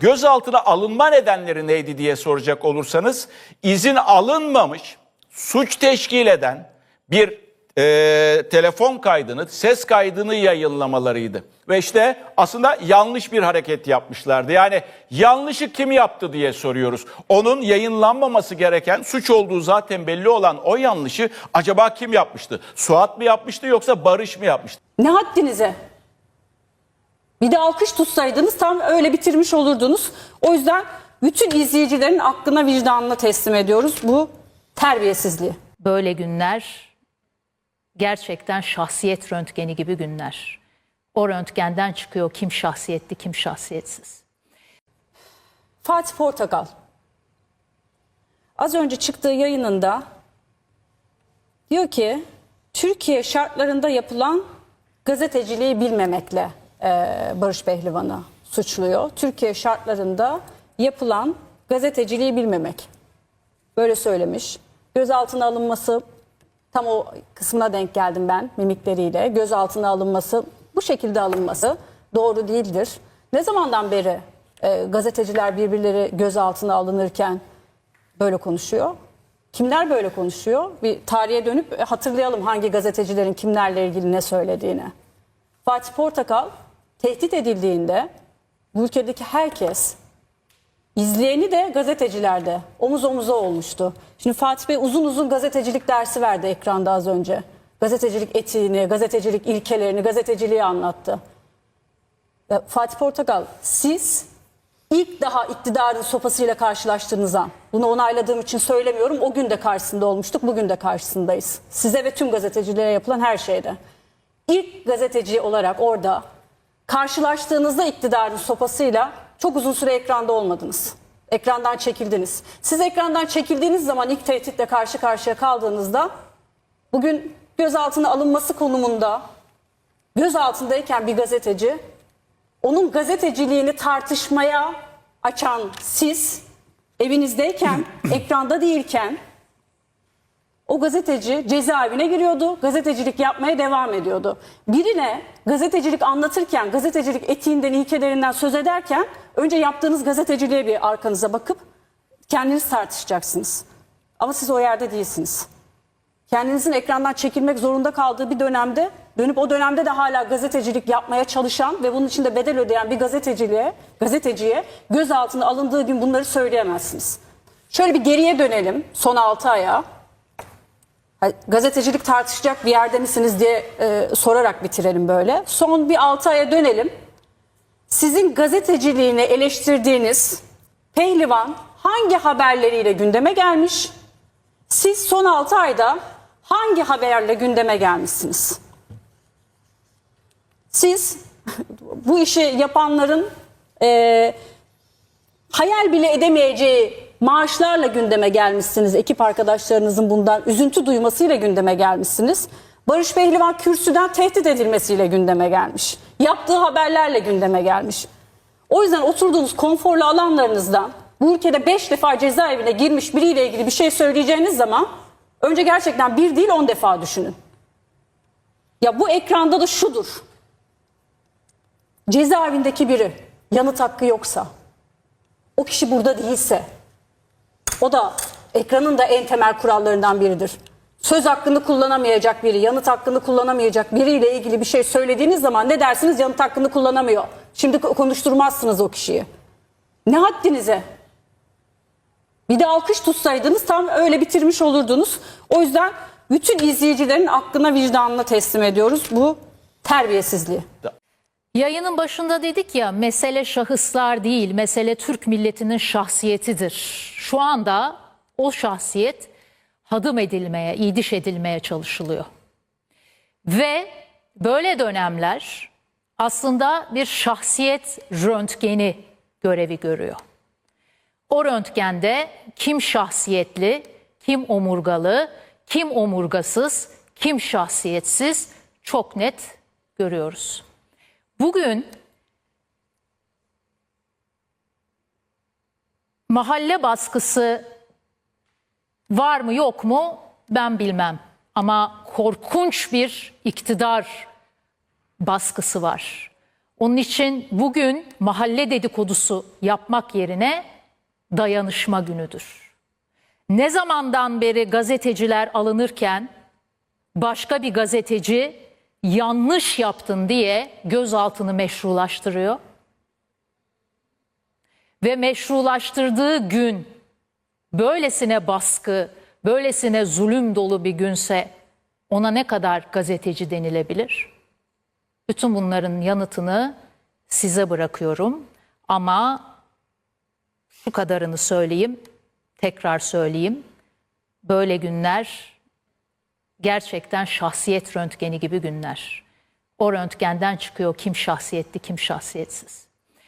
Gözaltına alınma nedenleri neydi diye soracak olursanız izin alınmamış suç teşkil eden bir e, telefon kaydını, ses kaydını yayınlamalarıydı. Ve işte aslında yanlış bir hareket yapmışlardı. Yani yanlışı kim yaptı diye soruyoruz. Onun yayınlanmaması gereken suç olduğu zaten belli olan o yanlışı acaba kim yapmıştı? Suat mı yapmıştı yoksa Barış mı yapmıştı? Ne haddinize? Bir de alkış tutsaydınız tam öyle bitirmiş olurdunuz. O yüzden bütün izleyicilerin aklına vicdanına teslim ediyoruz bu terbiyesizliği. böyle günler gerçekten şahsiyet röntgeni gibi günler. O röntgenden çıkıyor kim şahsiyetli, kim şahsiyetsiz. Fatih Portakal az önce çıktığı yayınında diyor ki Türkiye şartlarında yapılan gazeteciliği bilmemekle Barış Pehlivan'ı suçluyor. Türkiye şartlarında yapılan gazeteciliği bilmemek. Böyle söylemiş. Gözaltına alınması tam o kısmına denk geldim ben mimikleriyle. Gözaltına alınması bu şekilde alınması doğru değildir. Ne zamandan beri e, gazeteciler birbirleri gözaltına alınırken böyle konuşuyor? Kimler böyle konuşuyor? Bir tarihe dönüp hatırlayalım hangi gazetecilerin kimlerle ilgili ne söylediğini. Fatih Portakal tehdit edildiğinde bu ülkedeki herkes İzleyeni de gazetecilerde omuz omuza olmuştu. Şimdi Fatih Bey uzun uzun gazetecilik dersi verdi ekranda az önce. Gazetecilik etiğini, gazetecilik ilkelerini, gazeteciliği anlattı. Fatih Portakal siz ilk daha iktidarın sopasıyla karşılaştığınız an, bunu onayladığım için söylemiyorum, o gün de karşısında olmuştuk, bugün de karşısındayız. Size ve tüm gazetecilere yapılan her şeyde. İlk gazeteci olarak orada karşılaştığınızda iktidarın sopasıyla çok uzun süre ekranda olmadınız. Ekrandan çekildiniz. Siz ekrandan çekildiğiniz zaman ilk tehditle karşı karşıya kaldığınızda bugün gözaltına alınması konumunda gözaltındayken bir gazeteci onun gazeteciliğini tartışmaya açan siz evinizdeyken, ekranda değilken o gazeteci cezaevine giriyordu. Gazetecilik yapmaya devam ediyordu. Birine gazetecilik anlatırken, gazetecilik etiğinden, ilkelerinden söz ederken önce yaptığınız gazeteciliğe bir arkanıza bakıp kendiniz tartışacaksınız. Ama siz o yerde değilsiniz. Kendinizin ekrandan çekilmek zorunda kaldığı bir dönemde dönüp o dönemde de hala gazetecilik yapmaya çalışan ve bunun için de bedel ödeyen bir gazeteciliğe, gazeteciye gözaltına alındığı gün bunları söyleyemezsiniz. Şöyle bir geriye dönelim son 6 aya. Gazetecilik tartışacak bir yerde misiniz diye e, sorarak bitirelim böyle. Son bir 6 aya dönelim. Sizin gazeteciliğini eleştirdiğiniz pehlivan hangi haberleriyle gündeme gelmiş? Siz son 6 ayda hangi haberle gündeme gelmişsiniz? Siz bu işi yapanların e, hayal bile edemeyeceği maaşlarla gündeme gelmişsiniz. Ekip arkadaşlarınızın bundan üzüntü duymasıyla gündeme gelmişsiniz. Barış Pehlivan kürsüden tehdit edilmesiyle gündeme gelmiş. Yaptığı haberlerle gündeme gelmiş. O yüzden oturduğunuz konforlu alanlarınızdan bu ülkede 5 defa cezaevine girmiş biriyle ilgili bir şey söyleyeceğiniz zaman önce gerçekten bir değil 10 defa düşünün. Ya bu ekranda da şudur. Cezaevindeki biri yanıt hakkı yoksa, o kişi burada değilse, o da ekranın da en temel kurallarından biridir. Söz hakkını kullanamayacak biri, yanıt hakkını kullanamayacak biriyle ilgili bir şey söylediğiniz zaman ne dersiniz? Yanıt hakkını kullanamıyor. Şimdi ko- konuşturmazsınız o kişiyi. Ne haddinize? Bir de alkış tutsaydınız tam öyle bitirmiş olurdunuz. O yüzden bütün izleyicilerin aklına vicdanına teslim ediyoruz bu terbiyesizliği. Yayının başında dedik ya mesele şahıslar değil, mesele Türk milletinin şahsiyetidir. Şu anda o şahsiyet hadım edilmeye, idiş edilmeye çalışılıyor. Ve böyle dönemler aslında bir şahsiyet röntgeni görevi görüyor. O röntgende kim şahsiyetli, kim omurgalı, kim omurgasız, kim şahsiyetsiz çok net görüyoruz. Bugün mahalle baskısı var mı yok mu ben bilmem. Ama korkunç bir iktidar baskısı var. Onun için bugün mahalle dedikodusu yapmak yerine dayanışma günüdür. Ne zamandan beri gazeteciler alınırken başka bir gazeteci yanlış yaptın diye gözaltını meşrulaştırıyor. Ve meşrulaştırdığı gün böylesine baskı, böylesine zulüm dolu bir günse ona ne kadar gazeteci denilebilir? Bütün bunların yanıtını size bırakıyorum. Ama şu kadarını söyleyeyim, tekrar söyleyeyim. Böyle günler gerçekten şahsiyet röntgeni gibi günler. O röntgenden çıkıyor kim şahsiyetli, kim şahsiyetsiz.